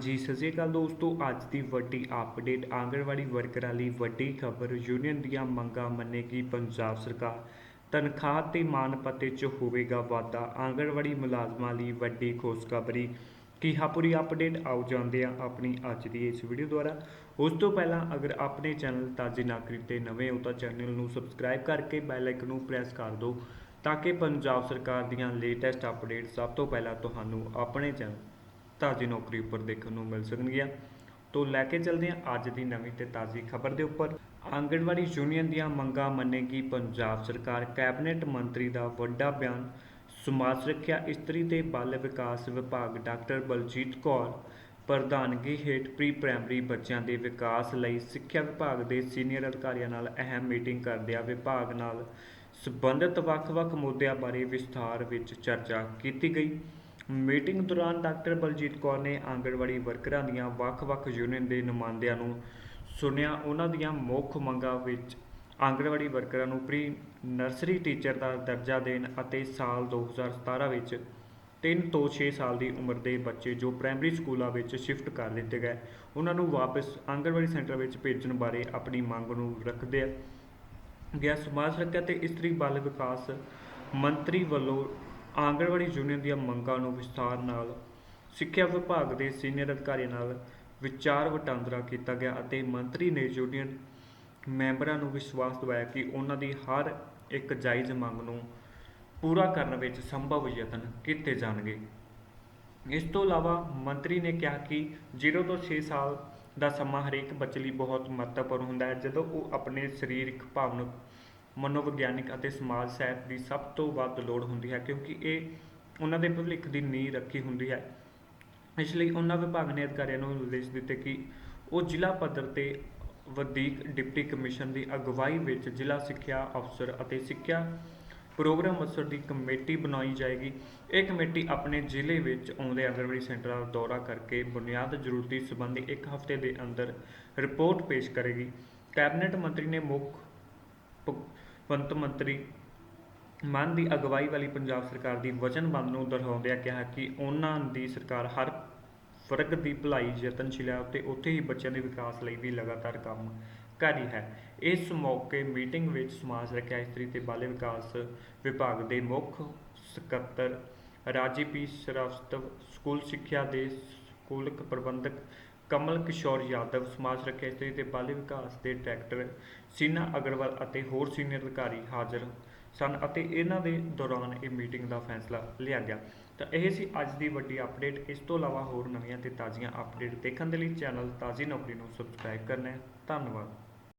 ਜੀ ਸਤਿ ਸ਼੍ਰੀ ਅਕਾਲ ਦੋਸਤੋ। ਅੱਜ ਦੀ ਵੱਡੀ ਅਪਡੇਟ ਆਂਗਣਵਾੜੀ ਵਰਕਰਾਂ ਲਈ ਵੱਡੀ ਖਬਰ। ਯੂਨੀਅਨ ਦੀਆਂ ਮੰਗਾਂ ਮੰਨੇਗੀ ਪੰਜਾਬ ਸਰਕਾਰ। ਤਨਖਾਹ ਤੇ ਮਾਨ ਪੱਤੇ 'ਚ ਹੋਵੇਗਾ ਵਾਧਾ। ਆਂਗਣਵਾੜੀ ਮੁਲਾਜ਼ਮਾਂ ਲਈ ਵੱਡੀ ਖੁਸ਼ਖਬਰੀ। ਕੀ ਹਾਂ ਪੂਰੀ ਅਪਡੇਟ ਆਉ ਜਾਂਦੇ ਆ ਆਪਣੀ ਅੱਜ ਦੀ ਇਸ ਵੀਡੀਓ ਦੁਆਰਾ। ਉਸ ਤੋਂ ਪਹਿਲਾਂ ਅਗਰ ਆਪਣੇ ਚੈਨਲ ਤਾਜ਼ੀ ਨਾਗਰਿਕ ਤੇ ਨਵੇਂ ਹੋ ਤਾਂ ਚੈਨਲ ਨੂੰ ਸਬਸਕ੍ਰਾਈਬ ਕਰਕੇ ਬੈਲ ਆਈਕਨ ਨੂੰ ਪ੍ਰੈਸ ਕਰ ਦਿਓ ਤਾਂ ਕਿ ਪੰਜਾਬ ਸਰਕਾਰ ਦੀਆਂ ਲੇਟੈਸਟ ਅਪਡੇਟ ਸਭ ਤੋਂ ਪਹਿਲਾਂ ਤੁਹਾਨੂੰ ਆਪਣੇ ਚੈਨਲ ਤਾਜ਼ੀ ਨੌਕਰੀ ਉੱਪਰ ਦੇਖਣ ਨੂੰ ਮਿਲ ਸਕਣਗੀਆਂ। ਤੋਂ ਲੈ ਕੇ ਚੱਲਦੇ ਹਾਂ ਅੱਜ ਦੀ ਨਵੀਂ ਤੇ ਤਾਜ਼ੀ ਖਬਰ ਦੇ ਉੱਪਰ। ਆਂਗਣਵਾੜੀ ਯੂਨੀਅਨ ਦੀਆਂ ਮੰਗਾਂ ਮੰਨੇਗੀ ਪੰਜਾਬ ਸਰਕਾਰ। ਕੈਬਨਿਟ ਮੰਤਰੀ ਦਾ ਵੱਡਾ ਬਿਆਨ, ਸਮਾਜ ਸੁਰੱਖਿਆ ਇਸਤਰੀ ਤੇ ਬਾਲ ਵਿਕਾਸ ਵਿਭਾਗ ਡਾਕਟਰ ਬਲਜੀਤ ਕੌਰ। ਪ੍ਰਧਾਨਗੀ ਹੇਠ ਪ੍ਰੀ ਪ੍ਰਾਇਮਰੀ ਬੱਚਿਆਂ ਦੇ ਵਿਕਾਸ ਲਈ ਸਿੱਖਿਆ ਵਿਭਾਗ ਦੇ ਸੀਨੀਅਰ ਅਧਿਕਾਰੀਆਂ ਨਾਲ ਅਹਿਮ ਮੀਟਿੰਗ ਕਰਦਿਆਂ ਵਿਭਾਗ ਨਾਲ ਸੰਬੰਧਿਤ ਵੱਖ-ਵੱਖ ਮੁੱਦਿਆਂ ਬਾਰੇ ਵਿਸਥਾਰ ਵਿੱਚ ਚਰਚਾ ਕੀਤੀ ਗਈ। ਮੀਟਿੰਗ ਦੌਰਾਨ ਡਾਕਟਰ ਬਲਜੀਤ ਕੌਰ ਨੇ ਆਂਗਣਵਾੜੀ ਵਰਕਰਾਂ ਦੀਆਂ ਵੱਖ-ਵੱਖ ਯੂਨੀਅਨ ਦੇ ਨੁਮਾਇੰਦਿਆਂ ਨੂੰ ਸੁਣਿਆ। ਉਹਨਾਂ ਦੀਆਂ ਮੁੱਖ ਮੰਗਾਂ ਵਿੱਚ ਆਂਗਣਵਾੜੀ ਵਰਕਰਾਂ ਨੂੰ ਪ੍ਰੀ ਨਰਸਰੀ ਟੀਚਰ ਦਾ ਦਰਜਾ ਦੇਣ ਅਤੇ ਸਾਲ 2017 ਵਿੱਚ 3 ਤੋਂ 6 ਸਾਲ ਦੀ ਉਮਰ ਦੇ ਬੱਚੇ ਜੋ ਪ੍ਰਾਇਮਰੀ ਸਕੂਲਾਂ ਵਿੱਚ ਸ਼ਿਫਟ ਕਰ ਦਿੱਤੇ ਗਏ, ਉਹਨਾਂ ਨੂੰ ਵਾਪਸ ਆਂਗਣਵਾੜੀ ਸੈਂਟਰ ਵਿੱਚ ਭੇਜਣ ਬਾਰੇ ਆਪਣੀ ਮੰਗ ਨੂੰ ਰੱਖਦੇ ਗਿਆ ਸਮਾਜ ਸੁਰੱਖਿਆ ਤੇ ਇਸਤਰੀ ਬਾਲ ਵਿਕਾਸ ਮੰਤਰੀ ਵੱਲੋਂ ਆਂਗਣਵਾੜੀ ਯੂਨੀਅਨ ਦੀਆਂ ਮੰਗਾਂ ਨੂੰ ਵਿਸਥਾਰ ਨਾਲ, ਸਿੱਖਿਆ ਵਿਭਾਗ ਦੇ ਸੀਨੀਅਰ ਅਧਿਕਾਰੀਆਂ ਨਾਲ ਵਿਚਾਰ ਵਟਾਂਦਰਾ ਕੀਤਾ ਗਿਆ ਅਤੇ ਮੰਤਰੀ ਨੇ ਯੂਨੀਅਨ ਮੈਂਬਰਾਂ ਨੂੰ ਵਿਸ਼ਵਾਸ ਦਿਵਾਇਆ ਕਿ ਉਹਨਾਂ ਦੀ ਹਰ ਇੱਕ ਜਾਇਜ਼ ਮੰਗ ਨੂੰ ਪੂਰਾ ਕਰਨ ਵਿੱਚ ਸੰਭਵ ਯਤਨ ਕੀਤੇ ਜਾਣਗੇ। ਇਸ ਤੋਂ ਇਲਾਵਾ ਮੰਤਰੀ ਨੇ ਕਿਹਾ ਕਿ 0 ਤੋਂ 6 ਸਾਲ ਦਾ ਸਮਾਂ ਹਰੇਕ ਬੱਚੇ ਲਈ ਬਹੁਤ ਮਹੱਤਵਪੂਰਨ ਹੁੰਦਾ ਹੈ, ਜਦੋਂ ਉਹ ਆਪਣੇ ਸਰੀਰਕ ਭਾਵਨਕ ਮਨੋਵਿਗਿਆਨਿਕ ਅਤੇ ਸਮਾਜ ਸਾਹਿਤ ਦੀ ਸਭ ਤੋਂ ਵੱਧ ਲੋੜ ਹੁੰਦੀ ਹੈ, ਕਿਉਂਕਿ ਇਹ ਉਹਨਾਂ ਦੇ ਭਵਿੱਖ ਦੀ ਨੀਂਹ ਰੱਖੀ ਹੁੰਦੀ ਹੈ। ਇਸ ਲਈ ਉਹਨਾਂ ਵਿਭਾਗ ਨੇ ਅਧਿਕਾਰੀਆਂ ਨੂੰ ਨਿਰਦੇਸ਼ ਦਿੱਤੇ ਕਿ ਉਹ ਜ਼ਿਲ੍ਹਾ ਪੱਧਰ ਤੇ ਵਧੀਕ ਡਿਪਟੀ ਕਮਿਸ਼ਨ ਦੀ ਅਗਵਾਈ ਵਿੱਚ ਜ਼ਿਲ੍ਹਾ ਸਿੱਖਿਆ ਅਫਸਰ ਅਤੇ ਸਿੱਖਿਆ ਪ੍ਰੋਗਰਾਮ ਅਫਸਰ ਦੀ ਕਮੇਟੀ ਬਣਾਈ ਜਾਏਗੀ। ਇਹ ਕਮੇਟੀ ਆਪਣੇ ਜ਼ਿਲ੍ਹੇ ਵਿੱਚ ਆਉਂਦੇ ਆਂਗਣਵਾੜੀ ਸੈਂਟਰਾਂ ਦਾ ਦੌਰਾ ਕਰਕੇ ਬੁਨਿਆਦ ਜ਼ਰੂਰਤੀ ਸੰਬੰਧੀ ਇੱਕ ਹਫ਼ਤੇ ਦੇ ਅੰਦਰ ਰਿਪੋਰਟ ਪੇਸ਼ ਕਰੇਗੀ। ਕੈਬਨਿਟ ਮੰਤਰੀ ਨੇ ਮੁੱਖ ਭਗਵੰਤ ਮੰਤਰੀ ਮਾਨ ਦੀ ਅਗਵਾਈ ਵਾਲੀ ਪੰਜਾਬ ਸਰਕਾਰ ਦੀ ਵਚਨਬੰਧ ਨੂੰ ਦੁਹਰਾਉਂਦਿਆਂ ਕਿਹਾ ਕਿ ਉਹਨਾਂ ਦੀ ਸਰਕਾਰ ਹਰ ਵਰਗ ਦੀ ਭਲਾਈ ਯਤਨਸ਼ੀਲ ਹੈ ਅਤੇ ਉੱਥੇ ਹੀ ਬੱਚਿਆਂ ਦੇ ਵਿਕਾਸ ਲਈ ਵੀ ਲਗਾਤਾਰ ਕੰਮ ਕਰ ਰਹੀ ਹੈ। ਇਸ ਮੌਕੇ ਮੀਟਿੰਗ ਵਿੱਚ ਸਮਾਜ ਰੱਖਿਆ ਇਸਤਰੀ ਤੇ ਬਾਲ ਵਿਕਾਸ ਵਿਭਾਗ ਦੇ ਮੁੱਖ ਸਕੱਤਰ ਰਾਜੀ ਪੀ ਸ਼੍ਰੀਵਾਸਤਵ, ਸਕੂਲ ਸਿੱਖਿਆ ਦੇ ਸਕੂਲਕ ਪ੍ਰਬੰਧਕ ਕਮਲ ਕਿਸ਼ੋਰ ਯਾਦਵ, ਸਮਾਜ ਸੁਰੱਖਿਆ ਇਸਤਰੀ ਤੇ ਬਾਲ ਵਿਕਾਸ ਦੇ ਡਾਇਰੈਕਟਰ ਸੀਨਾ ਅਗਰਵਾਲ ਅਤੇ ਹੋਰ ਸੀਨੀਅਰ ਅਧਿਕਾਰੀ ਹਾਜ਼ਰ ਸਨ ਅਤੇ ਇਹਨਾਂ ਦੇ ਦੌਰਾਨ ਇਹ ਮੀਟਿੰਗ ਦਾ ਫੈਸਲਾ ਲਿਆ ਗਿਆ। ਤਾਂ ਇਹ ਸੀ ਅੱਜ ਦੀ ਵੱਡੀ ਅਪਡੇਟ। ਇਸ ਤੋਂ ਇਲਾਵਾ ਹੋਰ ਨਵੀਆਂ ਤੇ ਤਾਜ਼ੀਆਂ ਅਪਡੇਟ ਦੇਖਣ ਦੇ ਲਈ ਚੈਨਲ ਤਾਜ਼ੀ ਨੌਕਰੀ ਨੂੰ ਸਬਸਕ੍ਰਾਈਬ ਕਰਨਾ ਹੈ। ਧੰਨਵਾਦ।